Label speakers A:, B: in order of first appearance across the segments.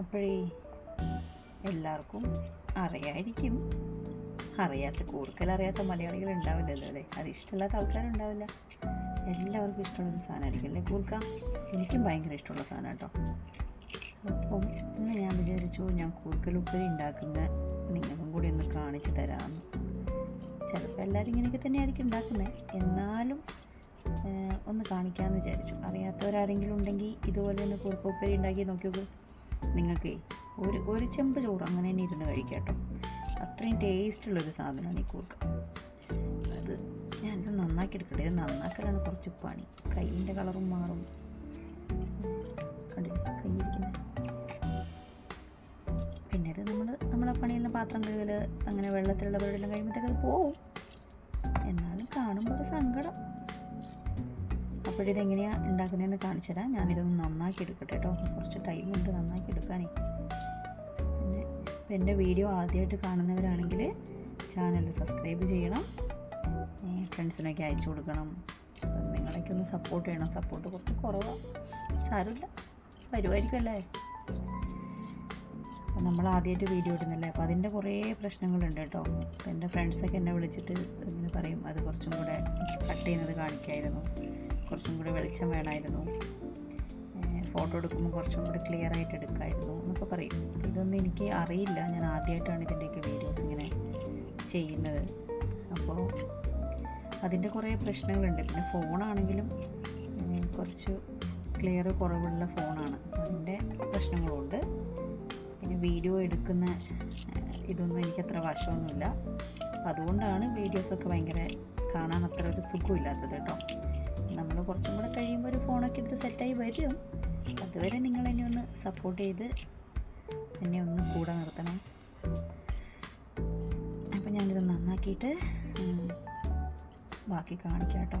A: അപ്പോഴേ എല്ലാവർക്കും അറിയായിരിക്കും. അറിയാത്ത കൂടുതൽ അറിയാത്ത മലയാളികൾ ഉണ്ടാവില്ലല്ലോ അല്ലേ? അത് ഇഷ്ടമില്ലാത്ത ആൾക്കാരുണ്ടാവില്ല. എല്ലാവർക്കും ഇഷ്ടമുള്ളൊരു സാധനമായിരിക്കും അല്ലേ കൂർക്ക? എനിക്കും ഭയങ്കര ഇഷ്ടമുള്ള സാധനം കേട്ടോ. അപ്പം ഇന്ന് ഞാൻ വിചാരിച്ചു ഞാൻ കൂർക്കലുപ്പരി ഉണ്ടാക്കുന്ന നിങ്ങൾക്കും കൂടി ഒന്ന് കാണിച്ചു തരാമെന്ന് ചിലപ്പോൾ എല്ലാവരും ഇങ്ങനെയൊക്കെ തന്നെയായിരിക്കും ഉണ്ടാക്കുന്നത് എന്നാലും ഒന്ന് കാണിക്കാമെന്ന് വിചാരിച്ചു. അറിയാത്തവരാരെങ്കിലും ഉണ്ടെങ്കിൽ ഇതുപോലെ ഒന്ന് കൂർക്കോപ്പേരി ഉണ്ടാക്കി നോക്കി നോക്കൂ നിങ്ങൾക്ക് ഒരു ഒരു ചെമ്പ് ചോറ് അങ്ങനെ തന്നെ ഇരുന്ന് കഴിക്കാം കേട്ടോ. അത്രയും ടേസ്റ്റുള്ളൊരു സാധനമാണ് ഈ കൂർക്ക. അത് ഞാനിത് നന്നാക്കി എടുക്കട്ടെ. ഇത് നന്നാക്കലാണ് കുറച്ച് പണി. കൈയിന്റെ കളറും മാറും. പിന്നെ ഇത് നമ്മൾ നമ്മളെ പണിയെല്ലാം പാത്രം കഴുകൽ അങ്ങനെ വെള്ളത്തിലുള്ള പരിപാടിയെല്ലാം കഴിയുമ്പോഴത്തേക്ക് അത് പോവും. എന്നാലും കാണുമ്പോൾ ഒരു സങ്കടം. അപ്പോഴിത് എങ്ങനെയാണ് ഉണ്ടാക്കുന്നതെന്ന് കാണിച്ചു തരാം. ഞാനിതൊന്ന് നന്നാക്കി എടുക്കട്ടെ കേട്ടോ. കുറച്ച് ടൈം ഉണ്ട് നന്നാക്കി എടുക്കാനേ. പിന്നെ എന്റെ വീഡിയോ ആദ്യമായിട്ട് കാണുന്നവരാണെങ്കിൽ ചാനൽ സബ്സ്ക്രൈബ് ചെയ്യണം. ഫ്രണ്ട്സിനൊക്കെ അയച്ചു കൊടുക്കണം. നിങ്ങളൊക്കെ ഒന്ന് സപ്പോർട്ട് ചെയ്യണം. സപ്പോർട്ട് കുറച്ച് കുറവാണ് സാരമില്ല. വരുമായിരിക്കും അല്ലേ? അപ്പം നമ്മൾ ആദ്യമായിട്ട് വീഡിയോ ഇടുന്നല്ലേ അപ്പോൾ അതിന്റെ കുറേ പ്രശ്നങ്ങളുണ്ട് കേട്ടോ. അപ്പോൾ എന്റെ ഫ്രണ്ട്സൊക്കെ എന്നെ വിളിച്ചിട്ട് ഇങ്ങനെ പറയും. അത് കുറച്ചും കൂടെ കട്ട് ചെയ്യുന്നത് കാണിക്കായിരുന്നു. കുറച്ചും കൂടി വെളിച്ചം വേണമായിരുന്നു. ഫോട്ടോ എടുക്കുമ്പോൾ കുറച്ചും കൂടി ക്ലിയർ ആയിട്ട് എടുക്കായിരുന്നു എന്നൊക്കെ പറയും. ഇതൊന്നും എനിക്ക് അറിയില്ല. ഞാൻ ആദ്യമായിട്ടാണ് ഇതിന്റെയൊക്കെ വീഡിയോസ് ഇങ്ങനെ ചെയ്യുന്നത്. അപ്പോൾ അതിന്റെ കുറേ പ്രശ്നങ്ങളുണ്ട്. പിന്നെ ഫോണാണെങ്കിലും കുറച്ച് ക്ലിയർ കുറവുള്ള ഫോണാണ് അതിന്റെ പ്രശ്നങ്ങളുണ്ട്. പിന്നെ വീഡിയോ എടുക്കുന്ന ഇതൊന്നും എനിക്ക് അത്ര വശമൊന്നുമില്ല. അതുകൊണ്ടാണ് വീഡിയോസൊക്കെ ഭയങ്കര കാണാൻ അത്ര ഒരു സുഖമില്ലാത്തത് കേട്ടോ. കുറച്ചും കൂടെ കഴിയുമ്പോൾ ഒരു ഫോണൊക്കെ എടുത്ത് സെറ്റായി വരും. അതുവരെ നിങ്ങൾ എന്നെ ഒന്ന് സപ്പോർട്ട് ചെയ്ത് എന്നെ ഒന്ന് കൂടെ നിർത്തണം. അപ്പം ഞാനിത് നന്നാക്കിയിട്ട് ബാക്കി കാണിക്കാം കേട്ടോ.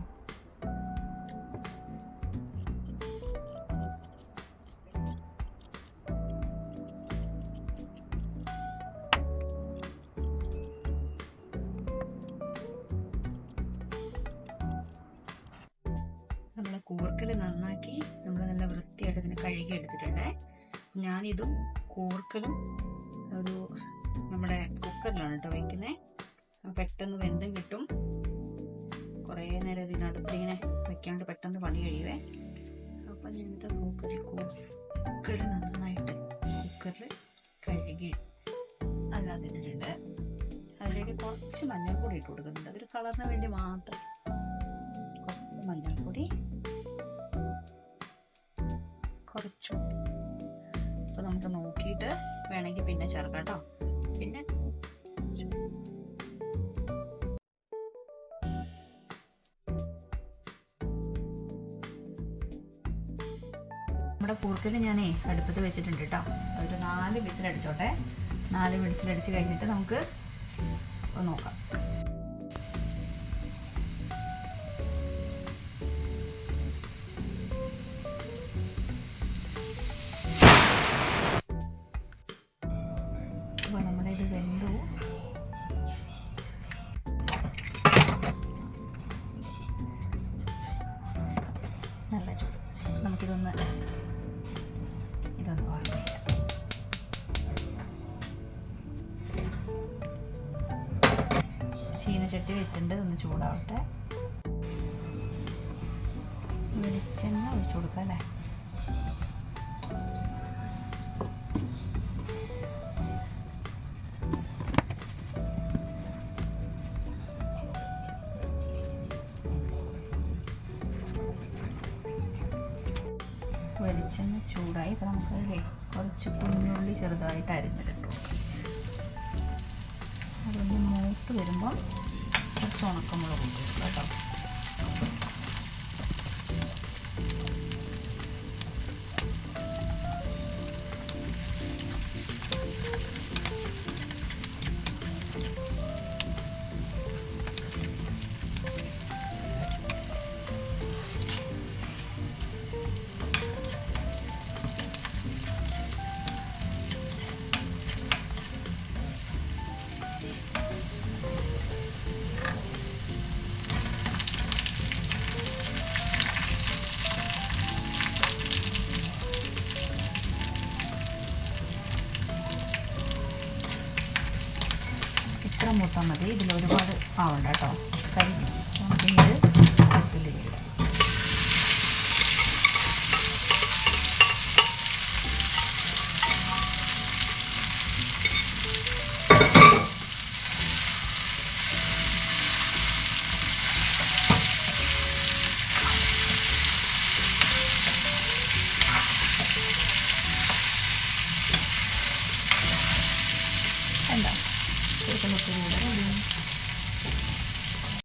A: കൂർക്കൽ നന്നാക്കി നമ്മൾ നല്ല വൃത്തിയായിട്ട് ഇതിനെ കഴുകി എടുത്തിട്ടുണ്ട്. ഞാനിതും കൂർക്കലും ഒരു നമ്മുടെ കുക്കറിലാണ് കേട്ടോ വയ്ക്കുന്നത് പെട്ടെന്ന് വെന്തും കിട്ടും. കുറേ നേരം ഇതിനടുപ്പിങ്ങനെ വെക്കാണ്ട് പെട്ടെന്ന് പണി കഴിയുവേ. അപ്പം ഞാനിത് കുക്കറിൽ കുക്കർ നന്നായിട്ട് കുക്കറിൽ കഴുകി അതിനകത്തിട്ടിട്ടുണ്ട്. അതിലേക്ക് കുറച്ച് മഞ്ഞൾപ്പൊടി ഇട്ട് കൊടുക്കുന്നുണ്ട്. അതൊരു കളറിന് വേണ്ടി മാത്രം കുറച്ച് മഞ്ഞൾപ്പൊടി കുറച്ച് അപ്പോൾ നമുക്ക് നോക്കിയിട്ട് വേണമെങ്കിൽ പിന്നെ ചേർക്കാം കേട്ടോ. പിന്നെ നമ്മുടെ കൂർക്കൽ ഞാനേ അടുപ്പത്ത് വെച്ചിട്ടുണ്ട് കേട്ടോ. ഒരു നാല് വിസിലടിച്ചോട്ടെ. നാല് വിസിലടിച്ച് കഴിഞ്ഞിട്ട് നമുക്ക് നോക്കാം. ചീനച്ചട്ടി വെച്ചിട്ടുണ്ട് ഒന്ന് ചൂടാവട്ടെ. വെളിച്ചെണ്ണ ഒഴിച്ചു കൊടുക്കാം അല്ലേ? വെളിച്ചെണ്ണ ചൂടായി ഇപ്പം നമുക്കതിലേ കുറച്ച് കുഞ്ഞുള്ളി ചെറുതായിട്ട് അരിഞ്ഞിട്ടു അതൊന്ന് മൂത്ത് വരുമ്പോൾ കുറച്ച് ഉണക്കമുളക് കൊടുക്കും കേട്ടോ മാത്രം മൂത്താൽ മതി. ഇതിൽ ഒരുപാട് ആവണ്ട കേട്ടോ കരിഞ്ഞു. നമുക്കിനി ഇത്